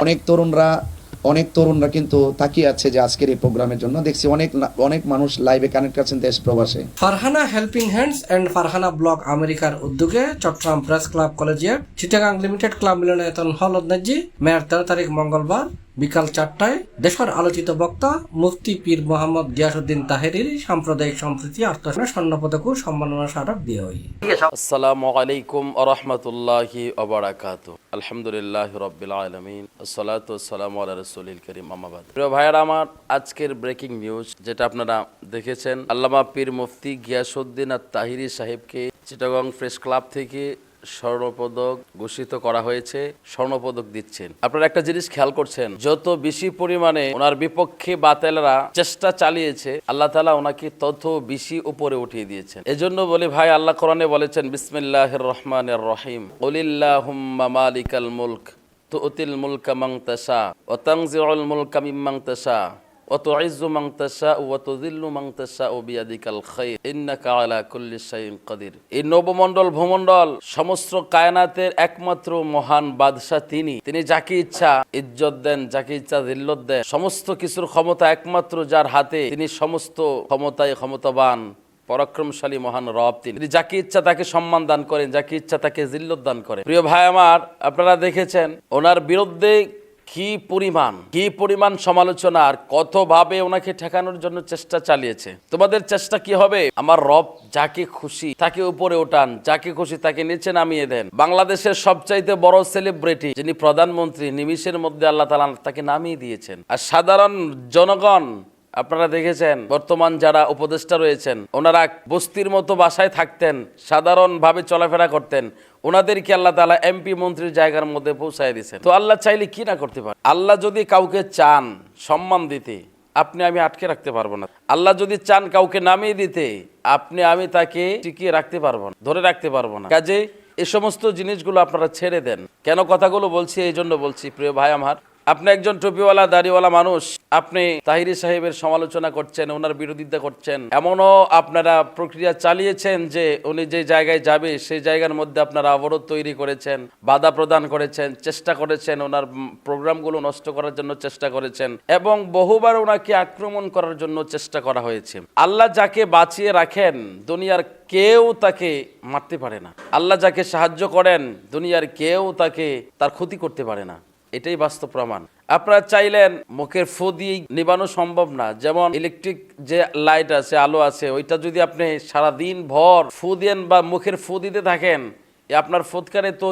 অনেক তরুণরা অনেক তরুণরা কিন্তু তাকিয়ে আছে যে আজকের এই প্রোগ্রামের জন্য। দেখছি অনেক না- অনেক মানুষ লাইভে কানেক্ট আছেন দেশ প্রবাসে। Farhana helping hands and Farhana block আমেরিকার উদ্যোগে Chattogram press club collegiate Chittagong limited club মিলনায়তন hall অধ্যাজি মেয়ার তেরো তারিখ মঙ্গলবার। বিকাল চারটায় দেশের আলোচিত বক্তা মুফতি পীর মোহাম্মদ গিয়াসুদ্দিন তাহেরির সাম্প্রদায়িক সম্প্রীতি আত্মসম্মান স্বর্ণপদক সম্মাননা স্মারক দিয়ে হই আসসালামু আলাইকুম আরহামতুল্লাহি অবরাকাত আলহামদুলিল্লাহ রব্বিল আলমিন। আসসালাতু আসসালামু আলা রসুলিল করিম আমাবাদ প্রিয় ভাইয়ার, আমার আজকের ব্রেকিং নিউজ, যেটা আপনারা দেখেছেন, আল্লামা পীর মুফতি গিয়াসুদ্দিন আর তাহিরি সাহেবকে চিটাগং প্রেস ক্লাব থেকে স্বর্ণপদক ঘোষিত করা হয়েছে, স্বর্ণপদক দিচ্ছেন। আপনারা একটা জিনিস খেয়াল করছেন, যত বেশি পরিমাণে ওনার বিপক্ষে বাতেলরা চেষ্টা চালিয়েছে, আল্লাহ তালা ওনাকে তত বেশি উপরে উঠিয়ে দিয়েছেন। এজন্য বলি, ভাই, আল্লাহ কোরআনে বলেছেন বিসমিল্লাহ রহমান রহিম, ওলিল্লাহুম্মা মালিকাল মুলক, তুতিল মুলকা মাং তাশা ও তাংজিউল মুলকা মিম্মাং একমাত্র মহান বাদশাহ তিনি। তিনি যাকে ইচ্ছা ইজ্জত দেন, যাকে ইচ্ছা দিল্লত দেন, সমস্ত কিছুর ক্ষমতা একমাত্র যার হাতে তিনি সমস্ত ক্ষমতায় ক্ষমতাবান, পরাক্রমশালী মহান রব তিনি। তিনি যাকে ইচ্ছা তাকে সম্মান দান করেন, যাকে ইচ্ছা তাকে জিল্লত দান করেন। প্রিয় ভাই আমার, আপনারা দেখেছেন, ওনার বিরুদ্ধে কি পরিমাণ কি পরিমাণ সমালোচনা আর কতভাবে ওনাকে ঠেকানোর জন্য চেষ্টা চালিয়েছে? তোমাদের চেষ্টা কি হবে? আমার রব যাকে খুশি তাকে উপরে ওঠান, যাকে খুশি তাকে নিচে নামিয়ে দেন। বাংলাদেশের সবচাইতে বড় সেলিব্রিটি যিনি প্রধানমন্ত্রী নিমিষের মধ্যে আল্লাহ তালা তাকে নামিয়ে দিয়েছেন। আর সাধারণ জনগণ আপনারা দেখেছেন, বর্তমান যারা উপদেষ্টা রয়েছেন, ওনারা বস্তির মতো বাসায় থাকতেন, সাধারণভাবে চলাফেরা করতেন। ওনাদেরকে আল্লাহ তালা এমপি মন্ত্রীর জায়গার মধ্যে পৌঁছায় দিয়েছেন। তো আল্লাহ চাইলে কি না করতে পারে? আল্লাহ যদি কাউকে চান সম্মান দিতে, আপনি আমি আটকে রাখতে পারব না। আল্লাহ যদি চান কাউকে নামিয়ে দিতে, আপনি আমি তাকে টিকিয়ে রাখতে পারব না, ধরে রাখতে পারব না। কাজে এ সমস্ত জিনিসগুলো আপনারা ছেড়ে দেন। কেন কথাগুলো বলছি? এই জন্য বলছি, প্রিয় ভাই আমার আপনি একজন টুপিওয়ালা, দাড়িওয়ালা মানুষ, আপনি তাহিরি সাহেবের সমালোচনা করছেন, ওনার বিরোধিতা করছেন, এমনও আপনারা প্রক্রিয়া চালিয়েছেন যে উনি যে জায়গায় যাবে, সেই জায়গার মধ্যে আপনারা অবরোধ তৈরি করেছেন, বাধা প্রদান করেছেন, চেষ্টা করেছেন, ওনার প্রোগ্রামগুলো নষ্ট করার জন্য চেষ্টা করেছেন এবং বহুবার ওনাকে আক্রমণ করার জন্য চেষ্টা করা হয়েছে। আল্লাহ যাকে বাঁচিয়ে রাখেন, দুনিয়ার কেউ তাকে মারতে পারে না। আল্লাহ যাকে সাহায্য করেন, দুনিয়ার কেউ তাকে তার ক্ষতি করতে পারে না। এটাই বাস্তব প্রমাণ। আপনারা চাইলেন মুখের ফু দিয়ে নিবানো সম্ভব না। যেমন ইলেকট্রিক যে লাইট আছে, আলো আছে, ওইটা যদি আপনি সারাদিন ভর ফু দেন বা মুখের ফু দিতে থাকেন আপনার ফুৎকারে তো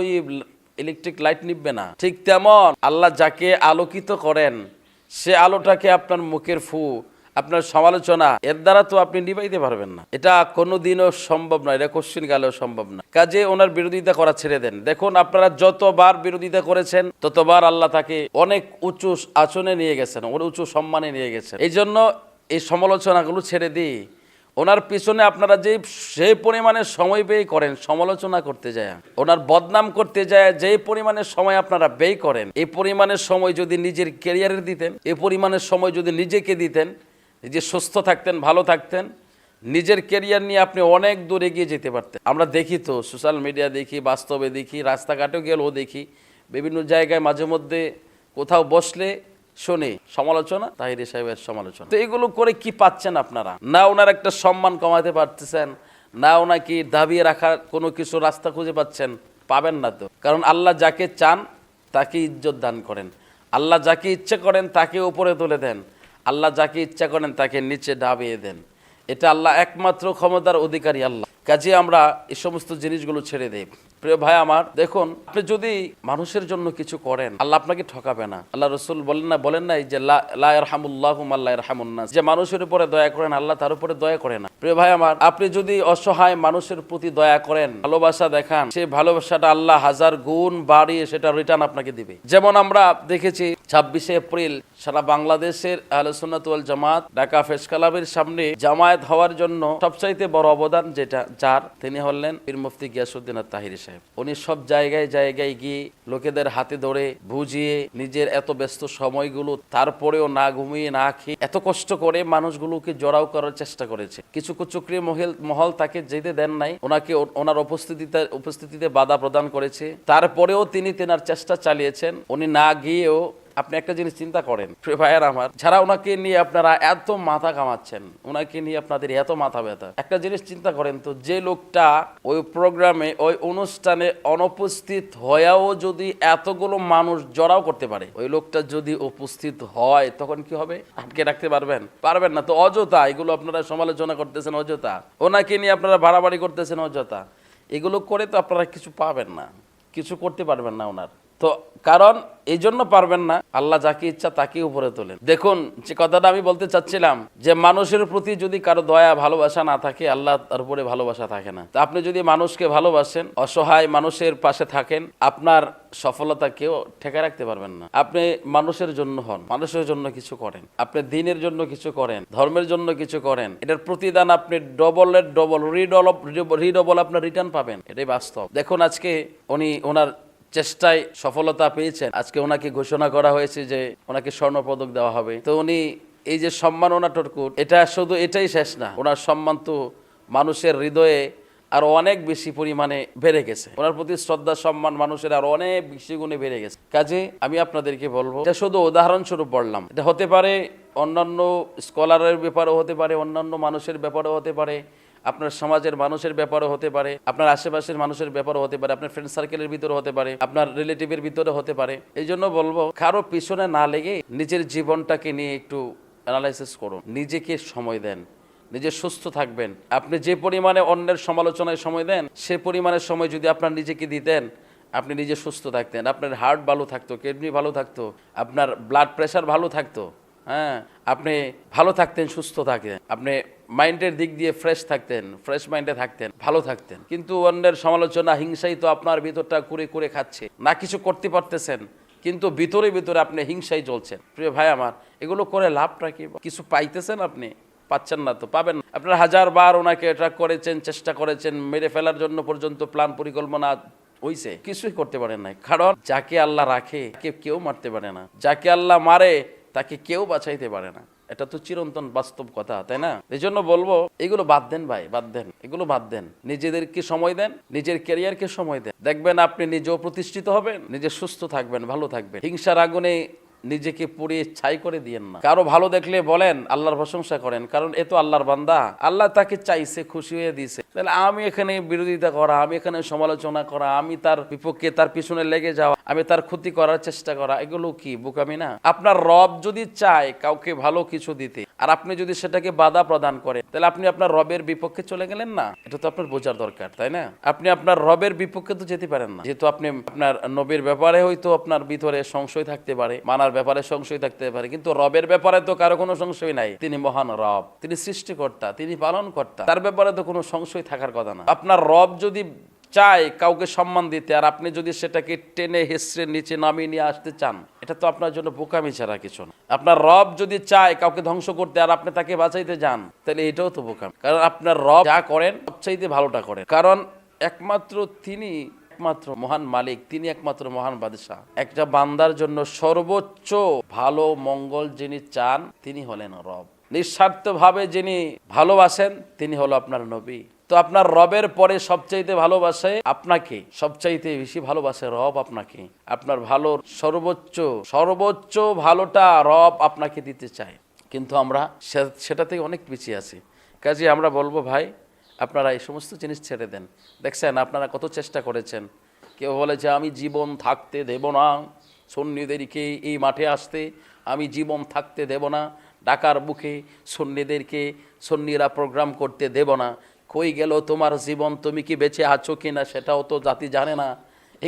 ইলেকট্রিক লাইট নিববে না। ঠিক তেমন আল্লাহ যাকে আলোকিত করেন, সে আলোটাকে আপনার মুখের ফু আপনার সমালোচনা, এর দ্বারা তো আপনি নিবাইতে পারবেন না। এটা কোনোদিনও সম্ভব নয়, এটা কোশ্চিন গেলেও সম্ভব না কাজে ওনার বিরোধিতা করা ছেড়ে দেন। দেখুন, আপনারা যতবার বিরোধিতা করেছেন, ততবার আল্লাহ তাকে অনেক উঁচু আসনে নিয়ে গেছেন উঁচু সম্মানে নিয়ে গেছেন। এই জন্য এই সমালোচনাগুলো ছেড়ে দিই। ওনার পিছনে আপনারা যে যে পরিমাণে সময় ব্যয় করেন, সমালোচনা করতে যায়। ওনার বদনাম করতে যায়, যে পরিমাণে সময় আপনারা ব্যয় করেন, এই পরিমাণের সময় যদি নিজের ক্যারিয়ারের দিতেন, এই পরিমাণের সময় যদি নিজেকে দিতেন যে সুস্থ থাকতেন, ভালো থাকতেন, নিজের কেরিয়ার নিয়ে আপনি অনেক দূর এগিয়ে যেতে পারতেন। আমরা দেখি তো সোশ্যাল মিডিয়া দেখি, বাস্তবে দেখি, রাস্তাঘাটেও গেলেও দেখি, বিভিন্ন জায়গায় মাঝে মধ্যে কোথাও বসলে শোনে, সমালোচনা তাহিরি সাহেবের সমালোচনা। তো এগুলো করে কি পাচ্ছেন আপনারা? না ওনার একটা সম্মান কমাতে পারতেছেন, না ওনাকে দাবিয়ে রাখার কোনো কিছু রাস্তা খুঁজে পাচ্ছেন, পাবেন না তো। কারণ আল্লাহ যাকে চান তাকে ইজ্জত দান করেন। আল্লাহ যাকে ইচ্ছে করেন, তাকে উপরে তুলে দেন। আল্লাহ যাকে ইচ্ছা করেন তাকে নিচে ডাবিয়ে দেন। এটা আল্লাহ একমাত্র ক্ষমতার অধিকারী আল্লাহ। কাজে আমরা এই সমস্ত জিনিসগুলো ছেড়ে দেই। প্রিয় ভাই আমার, দেখুন, আপনি যদি মানুষের জন্য কিছু করেন, আল্লাহ আপনাকে ঠকাবে না। আল্লাহ রসুল বলেন না, বলেন নাই যে লাহামুল্লাহ আল্লাহ রহামুন্নাস যে মানুষের উপরে দয়া করেন, আল্লাহ তার উপরে দয়া করে না। প্রিয় ভাই আমার, আপনি যদি অসহায় মানুষের প্রতি দয়া করেন, ভালোবাসা দেখান, সেই ভালোবাসাটা আল্লাহ হাজার গুণ বাড়িয়ে সেটা রিটার্ন আপনাকে দিবে। যেমন আমরা দেখেছি ছাব্বিশে এপ্রিল সারা বাংলাদেশের আলোচনাতুল জামাত ঢাকা ফেস ক্লাবের সামনে জামায়াত হওয়ার জন্য সবচাইতে বড় অবদান যেটা, যার, তিনি হলেন পীর মুফতি গিয়াসুদ্দিন তাহিরি সাহেব। উনি সব জায়গায় জায়গায় গিয়ে লোকেদের হাতে ধরে বুঝিয়ে নিজের এত ব্যস্ত সময়গুলো তারপরেও না ঘুমিয়ে না খেয়ে এত কষ্ট করে মানুষগুলোকে জড়াও করার চেষ্টা করেছে। কিছু কুচক্রিয় মহল মহল তাকে যেতে দেন নাই, ওনাকে ওনার উপস্থিতিতে উপস্থিতিতে বাধা প্রদান করেছে। তারপরেও তিনি তেনার চেষ্টা চালিয়েছেন। উনি না গিয়েও আপনি একটা জিনিস চিন্তা করেন ভাইয়ের আমার, যারা ওনাকে নিয়ে আপনারা এত মাথা কামাচ্ছেন ওনাকে নিয়ে আপনাদের এত মাথা ব্যথা। একটা জিনিস চিন্তা করেন তো, যে লোকটা ওই প্রোগ্রামে, ওই অনুষ্ঠানে অনুপস্থিত হয়েও যদি এতগুলো মানুষ জড়াও করতে পারে, ওই লোকটা যদি উপস্থিত হয়, তখন কি হবে? আটকে রাখতে পারবেন? পারবেন না তো, অযথা, এগুলো আপনারা সমালোচনা করতেছেন, অযথা। ওনাকে নিয়ে আপনারা বাড়াবাড়ি করতেছেন, অযথা। এগুলো করে তো আপনারা কিছু পাবেন না, কিছু করতে পারবেন না ওনার। তো কারণ এই জন্য পারবেন না। আল্লাহ যাকে ইচ্ছা তাকে উপরে তোলেন। দেখুন, যে কথাটা আমি বলতে চাচ্ছিলাম, যে মানুষের প্রতি যদি কারও দয়া, ভালোবাসা না থাকে, আল্লাহ তার উপরে ভালোবাসা থাকে না। তো আপনি যদি মানুষকে ভালোবাসেন, অসহায় মানুষের পাশে থাকেন, আপনার সফলতা কেউ ঠেকে রাখতে পারবেন না। আপনি মানুষের জন্য হন, মানুষের জন্য কিছু করেন, আপনি দিনের জন্য কিছু করেন, ধর্মের জন্য কিছু করেন, এটার প্রতিদান আপনি ডবলের ডবল রিডল রিডবল আপনার রিটার্ন পাবেন, এটাই বাস্তব। দেখুন, আজকে উনি ওনার চেষ্টায় সফলতা পেয়েছেন। আজকে ওনাকে ঘোষণা করা হয়েছে যে ওনাকে স্বর্ণ পদক দেওয়া হবে। তো উনি এই যে সম্মান সম্মাননাটুকু এটা শুধু এটাই শেষ না, ওনার সম্মান তো মানুষের হৃদয়ে আরও অনেক বেশি পরিমাণে বেড়ে গেছে। ওনার প্রতি শ্রদ্ধা সম্মান মানুষের আরও অনেক বেশি গুণে বেড়ে গেছে। কাজে আমি আপনাদেরকে বলব, এটা শুধু উদাহরণস্বরূপ বললাম, এটা হতে পারে অন্যান্য স্কলারের ব্যাপারেও হতে পারে, অন্যান্য মানুষের ব্যাপারেও হতে পারে। আপনার সমাজের মানুষের ব্যাপারও হতে পারে, আপনার আশেপাশের মানুষের ব্যাপারও হতে পারে, আপনার ফ্রেন্ড সার্কেলের ভিতরে হতে পারে, আপনার রিলেটিভের ভিতরে হতে পারে। এই জন্য বলব, কারও পিছনে না লেগে নিজের জীবনটাকে নিয়ে একটু অ্যানালাইসিস করুন, নিজেকে সময় দেন, নিজে সুস্থ থাকবেন। আপনি যে পরিমাণে অন্যের সমালোচনায় সময় দেন, সে পরিমাণে সময় যদি আপনার নিজেকে দিতেন, আপনি নিজে সুস্থ থাকতেন। আপনার হার্ট ভালো থাকতো কিডনি ভালো থাকতো, আপনার ব্লাড প্রেশার ভালো থাকতো হ্যাঁ? আপনি ভালো থাকতেন, সুস্থ থাকতেন। আপনি মাইন্ডের দিক দিয়ে ফ্রেশ থাকতেন, ফ্রেশ মাইন্ডে থাকতেন, ভালো থাকতেন। কিন্তু অন্যের সমালোচনা, হিংসাই তো আপনার ভিতরটা কুরে কুরে খাচ্ছে। না কিছু করতে পারতেছেন, কিন্তু ভিতরে ভিতরে আপনি হিংসাই চলছেন প্রিয় ভাই আমার, এগুলো করে লাভটা কি? কিছু পাইতেছেন আপনি? পাচ্ছেন না তো, পাবেন না। আপনারা হাজার বার ওনাকে ট্রাক করেছেন, চেষ্টা করেছেন, মেরে ফেলার জন্য পর্যন্ত প্ল্যান পরিকল্পনা হইছে। কিছুই করতে পারেন নাই। কারণ যাকে আল্লাহ রাখে কেউ মারতে পারে না। যাকে আল্লাহ মারে, তাকে কেউ বাঁচাইতে পারে না। এটা তো চিরন্তন বাস্তব কথা, তাই না? এই জন্য বলব, এগুলো বাদ দেন ভাই, বাদ দেন, এগুলো বাদ দেন। নিজেদেরকে সময় দেন, নিজের ক্যারিয়ারকে সময় দেন। দেখবেন আপনি নিজেও প্রতিষ্ঠিত হবেন, নিজে সুস্থ থাকবেন, ভালো থাকবেন। হিংসার আগুনে নিজেকে পুড়িয়ে ছাই করে দিয়েন না। কারও ভালো দেখলে বলেন, আল্লাহর প্রশংসা করেন, কারণ এ তো আল্লাহর বান্দা। আল্লাহ তাকে চাইছে, খুশি হয়ে দিয়েছে। তাহলে আমি এখানে বিরোধিতা করা, আমি এখানে সমালোচনা করা, আমি তার বিপক্ষে, তার পিছনে লেগে যাওয়া আমি তার ক্ষতি করার চেষ্টা করা, এগুলো কি বোকামি না? আপনার রব যদি চায় কাউকে ভালো কিছু দিতে, আর আপনি যদি সেটাকে বাধা প্রদান করেন, তাহলে আপনি আপনার রবের বিপক্ষে চলে গেলেন না? এটা তো আপনার বোঝার দরকার, তাই না? আপনি আপনার রবের বিপক্ষে তো যেতে পারেন না। যেহেতু আপনি আপনার নবীর ব্যাপারে হয়তো আপনার ভিতরে সংশয় থাকতে পারে, মানার ব্যাপারে সংশয় থাকতে পারে, কিন্তু রবের ব্যাপারে তো কারও কোনো সংশয় নাই। তিনি মহান রব, তিনি সৃষ্টিকর্তা, তিনি পালন কর্তা তার ব্যাপারে তো কোনো সংশয় থাকার কথা না। আপনার রব যদি চায় কাউকে সম্মান দিতে, আর আপনি যদি সেটাকে টেনে হেসড়ে নিচে নামিয়ে নিয়ে আসতে চান, এটা তো আপনার জন্য বোকামি ছাড়া কিছু না। আপনার রব যদি চায় কাউকে ধ্বংস করতে আর আপনি তাকে বাঁচাইতে যান, তাহলে এটাও তো বোকামি। কারণ আপনার রব যা করেন সবচাইতে ভালোটা করেন। কারণ একমাত্র তিনি একমাত্র মহান মালিক, তিনি একমাত্র মহান বাদশাহ। একটা বান্দার জন্য সর্বোচ্চ ভালো মঙ্গল যিনি চান, তিনি হলেন রব। নিঃস্বার্থভাবে যিনি ভালোবাসেন, তিনি হলো আপনার নবী। তো আপনার রবের পরে সবচাইতে ভালোবাসে আপনাকে, সবচাইতে বেশি ভালোবাসে রব আপনাকে। আপনার ভালোর সর্বোচ্চ সর্বোচ্চ ভালোটা রব আপনাকে দিতে চায়। কিন্তু আমরা সেটা থেকে অনেক পিছিয়ে আছি। কাজে আমরা বলব, ভাই, আপনারা এই সমস্ত জিনিস ছেড়ে দেন। দেখছেন, আপনারা কত চেষ্টা করেছেন। কেউ বলে যে আমি জীবন থাকতে দেব না। সন্নিদেরকে এই মাঠে আসতে আমি জীবন থাকতে দেব না। ডাকার বুকে সন্নিদেরকে সন্নিরা প্রোগ্রাম করতে দেব না। কই গেল তোমার জীবন? তুমি কি বেঁচে আছো কি না সেটাও তো জাতি জানে না।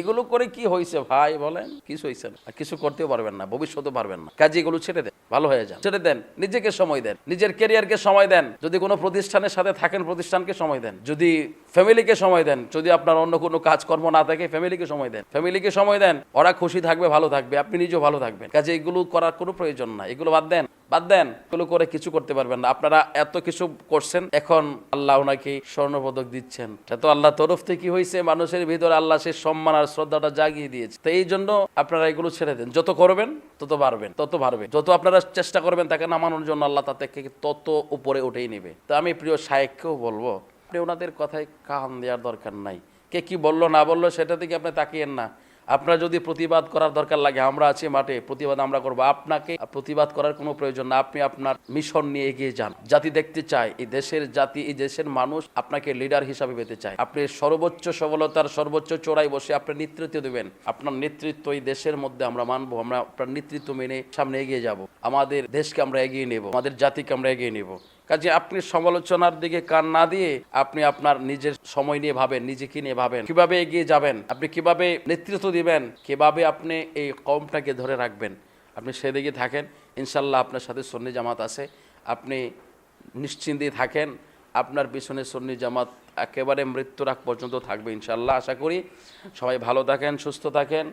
এগুলো করে কি হয়েছে ভাই বলেন? কিছু হয়েছে না। কিছু করতেও পারবেন না ভবিষ্যতে পারবেন না। কাজে এগুলো ছেড়ে দেন, ভালো হয়ে যান। ছেড়ে দেন, নিজেকে সময় দেন, নিজের ক্যারিয়ারকে সময় দেন। যদি কোনো প্রতিষ্ঠানের সাথে থাকেন, প্রতিষ্ঠানকে সময় দেন। যদি ফ্যামিলিকে সময় দেন, যদি আপনার অন্য কোনো কাজকর্ম না থাকে ফ্যামিলিকে সময় দেন। ফ্যামিলিকে সময় দেন, ওরা খুশি থাকবে, ভালো থাকবে, আপনি নিজেও ভালো থাকবেন। কাজে এগুলো করার কোনো প্রয়োজন না এগুলো বাদ দেন। বাদ দেন এগুলো করে কিছু করতে পারবেন না। আপনারা এত কিছু করছেন, এখন আল্লাহ ওনাকে স্বর্ণপদক দিচ্ছেন। এটা তো আল্লাহ তরফ থেকে হয়েছে মানুষের ভিতরে আল্লাহ সে সম্মান আর শ্রদ্ধাটা জাগিয়ে দিয়েছে। তো এই জন্য আপনারা এগুলো ছেড়ে দেন। যত করবেন, তত পারবেন তত পারবেন যত আপনারা চেষ্টা করবেন তাকে নামানোর জন্য, আল্লাহ তাতে তত উপরে উঠেই নেবে। তো আমি প্রিয় শায়েককেও বলব, আপনি ওনাদের কথায় কান দেওয়ার দরকার নাই। কে কি বলল, না বলল, সেটা থেকে আপনি তাকিয়েন না। আপনার যদি প্রতিবাদ করার দরকার লাগে, আমরা আছি মাঠে, প্রতিবাদ আমরা করব। আপনাকে প্রতিবাদ করার কোনো প্রয়োজন না, আপনি আপনার মিশন নিয়ে এগিয়ে যান। জাতি দেখতে চায়, এই দেশের জাতি, এই দেশের মানুষ আপনাকে লিডার হিসাবে পেতে চায়। আপনি সর্বোচ্চ সফলতার সর্বোচ্চ চোরাই বসে আপনি নেতৃত্ব দেবেন। আপনার নেতৃত্ব এই দেশের মধ্যে আমরা মানবো, আমরা আপনার নেতৃত্ব মেনে সামনে এগিয়ে যাব। আমাদের দেশকে আমরা এগিয়ে নেব, আমাদের জাতিকে আমরা এগিয়ে নেব। কাজে আপনি সমালোচনার দিকে কান না দিয়ে আপনি আপনার নিজের সময় নিয়ে ভাবেন, নিজেকে নিয়ে ভাবেন। কীভাবে এগিয়ে যাবেন? আপনি কীভাবে নেতৃত্ব দিবেন? কীভাবে আপনি এই কমটাকে ধরে রাখবেন? আপনি সেদিকে থাকেন। ইনশাল্লাহ আপনার সাথে সন্নি জামাত আছে। আপনি নিশ্চিন্তে থাকেন। আপনার পিছনে সন্নি জামাত একেবারে মৃত্যুর আগ পর্যন্ত থাকবে ইনশাল্লাহ আশা করি সবাই ভালো থাকেন, সুস্থ থাকেন।